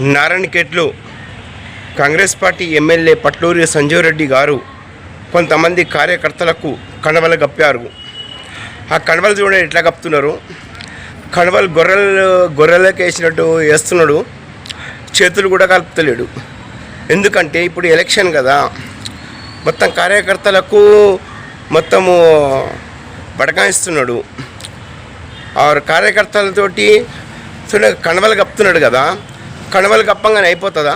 నారాయణఖేట్లో Congress party MLA Patluri Sanjeev Reddy గారు కొంతమంది కార్యకర్తలకు కణవలు గప్పారు ఆ కణవలు చూడండి ఎట్లా కప్పుతున్నారు. కణవలు గొర్రెలు గొర్రెలకు వేసినట్టు వేస్తున్నాడు. చేతులు కూడా కలుపుతలేడు. ఎందుకంటే ఇప్పుడు ఎలక్షన్ కదా. మొత్తం కార్యకర్తలకు మొత్తము బడకాయిస్తున్నాడు ఆరు కార్యకర్తలతోటి కణవలు కప్పుతున్నాడు కదా. కణవలు కప్పంగానే అయిపోతుందా?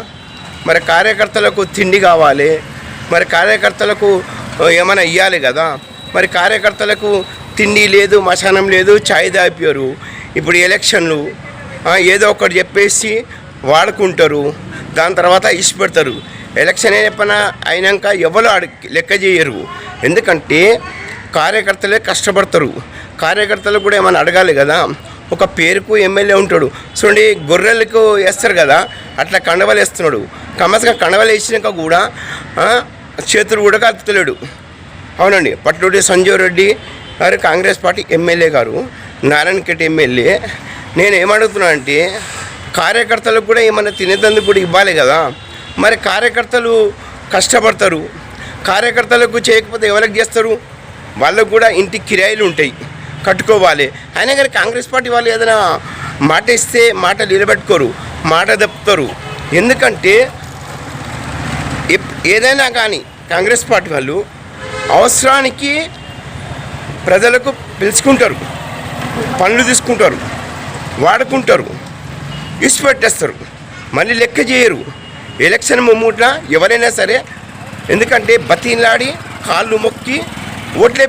మరి కార్యకర్తలకు తిండి కావాలి మరి కార్యకర్తలకు ఏమైనా ఇవ్వాలి కదా? మరి కార్యకర్తలకు తిండి లేదు మశానం లేదు ఛాయ్ దాపారు ఇప్పుడు ఎలక్షన్లు ఏదో ఒకటి చెప్పేసి వాడుకుంటారు దాని తర్వాత ఇష్టపెడతారు ఎలక్షన్ ఏమైనా అయినాక ఎవరు ఆడ లెక్క చేయరు. ఎందుకంటే కార్యకర్తలే కష్టపడతారు. కార్యకర్తలు కూడా ఏమైనా అడగాలి కదా? ఒక పేరుకు ఎమ్మెల్యే ఉంటాడు. చూడండి గొర్రెలకు వేస్తారు కదా అట్లా కండవలు వేస్తున్నాడు. కమస్గా కండవలు వేసినాక కూడా చేతులు కూడా కలుపుతలేడు అవునండి పట్టుడి సంజీవ్ రెడ్డి గారు కాంగ్రెస్ పార్టీ ఎమ్మెల్యే గారు నారాయణఖేట్ ఎమ్మెల్యే నేను ఏమడుగుతున్నా అంటే కార్యకర్తలకు కూడా ఏమైనా తినేదందుకు కూడా ఇవ్వాలి కదా. మరి కార్యకర్తలు కష్టపడతారు. కార్యకర్తలకు చేయకపోతే ఎవరికి చేస్తారు? వాళ్ళకు కూడా ఇంటి కిరాయిలు ఉంటాయి. కట్టుకోవాలి. అయినా కానీ కాంగ్రెస్ పార్టీ వాళ్ళు ఏదైనా మాట ఇస్తే మాట నిలబెట్టుకోరు మాట తప్పుతారు ఎందుకంటే ఎప్- ఏదైనా కానీ కాంగ్రెస్ పార్టీ వాళ్ళు అవసరానికి ప్రజలకు పిలుచుకుంటారు పనులు తీసుకుంటారు వాడుకుంటారు ఇసుపెట్టేస్తారు మళ్ళీ లెక్క చేయరు. ఎలక్షన్ ముమ్మూట్ల ఎవరైనా సరే ఎందుకంటే బతీలాడి కాళ్ళు మొక్కి ఓట్లు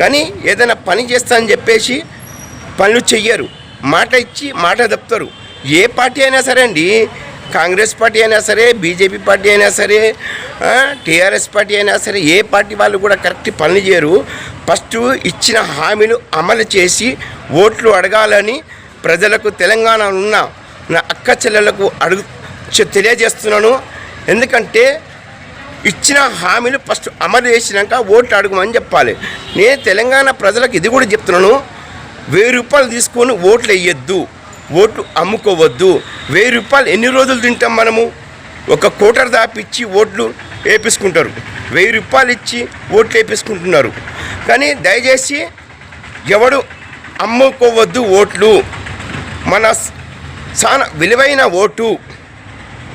కానీ ఏదైనా పని చేస్తా అని చెప్పేసి పనులు చెయ్యరు. మాట ఇచ్చి మాట తప్పుతారు. ఏ పార్టీ అయినా సరే అండి కాంగ్రెస్ పార్టీ అయినా సరే బీజేపీ పార్టీ అయినా సరే టీఆర్ఎస్ పార్టీ అయినా సరే ఏ పార్టీ వాళ్ళు కూడా కరెక్ట్ పనులు చేయరు. ఫస్ట్ ఇచ్చిన హామీలు అమలు చేసి ఓట్లు అడగాలని ప్రజలకు తెలంగాణ ఉన్న నా అక్క చెల్లెలకు అడుగు తెలియజేస్తున్నాను. ఎందుకంటే ఇచ్చిన హామీలు ఫస్ట్ అమలు చేసినాక ఓట్లు అడగమని చెప్పాలి. నేను తెలంగాణ ప్రజలకు ఇది కూడా చెప్తున్నాను. వెయ్యి రూపాయలు తీసుకొని ఓట్లు వేయొద్దు. ఓట్లు అమ్ముకోవద్దు. వెయ్యి రూపాయలు ఎన్ని రోజులు తింటాం మనము? ఒక కోటర్ దాపిచ్చి ఓట్లు వేపించుకుంటారు వెయ్యి రూపాయలు ఇచ్చి ఓట్లు వేపించుకుంటున్నారు కానీ దయచేసి ఎవడు అమ్ముకోవద్దు ఓట్లు. మన చాలా విలువైన ఓటు.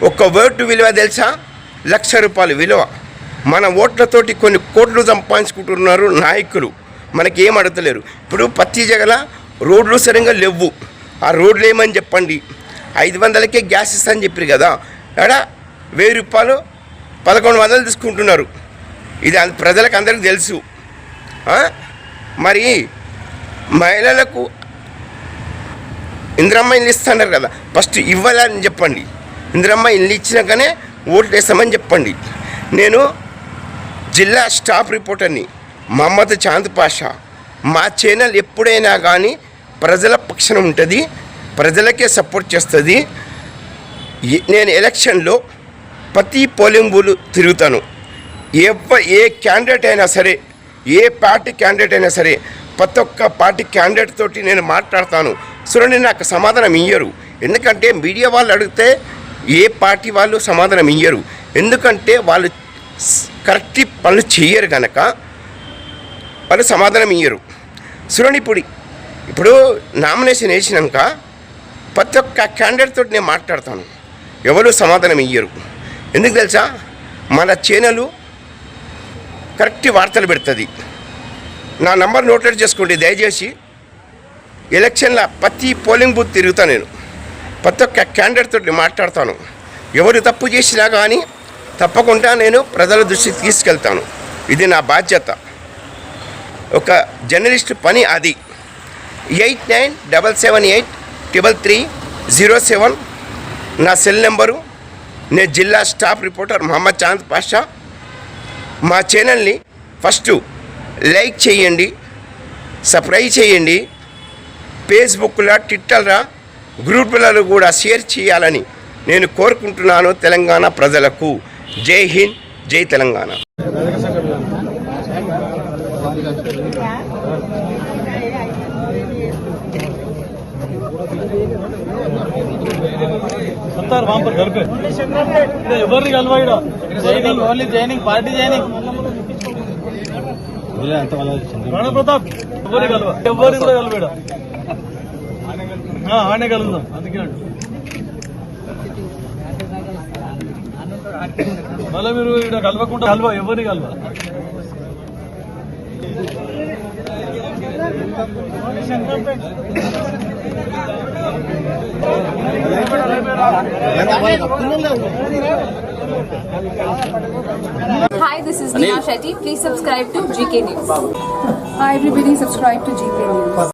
ఒక ఓటు విలువ తెలుసా? లక్ష రూపాయల విలువ. మన ఓట్లతోటి కొన్ని కోట్లు సంపాదించుకుంటున్నారు నాయకులు. మనకి ఏం అడతలేరు ఇప్పుడు పత్తి జగల రోడ్లు సరిగ్గా లేవు. ఆ రోడ్లు ఏమని చెప్పండి? ఐదు వందలకే గ్యాస్ ఇస్తా అని చెప్పారు కదా. ఎడ? వెయ్యి రూపాయలు పదకొండు వందలు తీసుకుంటున్నారు. ఇది ప్రజలకు అందరికీ తెలుసు. మరి మహిళలకు ఇంద్రమ్మ ఇల్లు ఇస్తున్నారు కదా. ఫస్ట్ ఇవ్వాలని చెప్పండి. ఇంద్రమ్మ ఇల్లు ఇచ్చినాకనే ఓట్లు చెప్పండి. నేను జిల్లా స్టాఫ్ రిపోర్టర్ని మహమ్మద్ చాంద్ పాషా. మా ఛానల్ ఎప్పుడైనా కానీ ప్రజల పక్షం ఉంటుంది ప్రజలకే సపోర్ట్ చేస్తుంది. నేను ఎలక్షన్లో ప్రతి పోలింగ్ బూలు తిరుగుతాను. ఎవ ఏ క్యాండిడేట్ అయినా సరే ఏ పార్టీ క్యాండిడేట్ అయినా సరే ప్రతి ఒక్క పార్టీ క్యాండిడేట్ తోటి నేను మాట్లాడతాను. చూడండి నాకు సమాధానం ఇయ్యరు. ఎందుకంటే మీడియా వాళ్ళు అడిగితే ఏ పార్టీ వాళ్ళు సమాధానం ఇయ్యరు. ఎందుకంటే వాళ్ళు కరెక్ట్ పనులు చేయరు కనుక వాళ్ళు సమాధానం ఇయ్యరు. చూడండి ఇప్పుడు ఇప్పుడు నామినేషన్ వేసినాక ప్రతి ఒక్క క్యాండిడేట్ తోటి నేను మాట్లాడతాను. ఎవరు సమాధానం ఇయ్యరు. ఎందుకు తెలుసా? మన ఛానల్ కరెక్ట్ వార్తలు పెడుతుంది. నా నంబర్ నోటెడ్ చేసుకోండి దయచేసి ఎలక్షన్ల ప్రతి పోలింగ్ బూత్ తిరుగుతా నేను. ప్రతి ఒక్క క్యాండిడేట్ తోటి మాట్లాడతాను. ఎవరు తప్పు చేసినా కానీ తప్పకుండా నేను ప్రజల దృష్టికి తీసుకెళ్తాను. ఇది నా బాధ్యత. ఒక జర్నలిస్ట్ పని అది. Eight nine double seven eight triple three zero seven నా సెల్ నెంబరు. నేను జిల్లా స్టాఫ్ రిపోర్టర్ మహమ్మద్ చాంద్ పాషా. మా ఛానల్ని ఫస్ట్ లైక్ చేయండి సబ్స్క్రైబ్ చేయండి. ఫేస్బుక్లో ట్విట్టర్లో గ్రూపులలో కూడా షేర్ చేయాలని నేను కోరుకుంటున్నాను తెలంగాణ ప్రజలకు. జై హింద్ జై తెలంగాణ. వాంపర్ ఎవరిని కలవాయిడ joining only joining party joining Rana Pratap కలవ? కూడా కలవాడ ఆనే కలుద్దాం అందుకే. మళ్ళీ మీరు ఇక్కడ కలవకుండా కలవ ఎవరిని కలవ Hi, this is Neha Shetty. Please subscribe to GK News. Hi everybody, subscribe to GK News.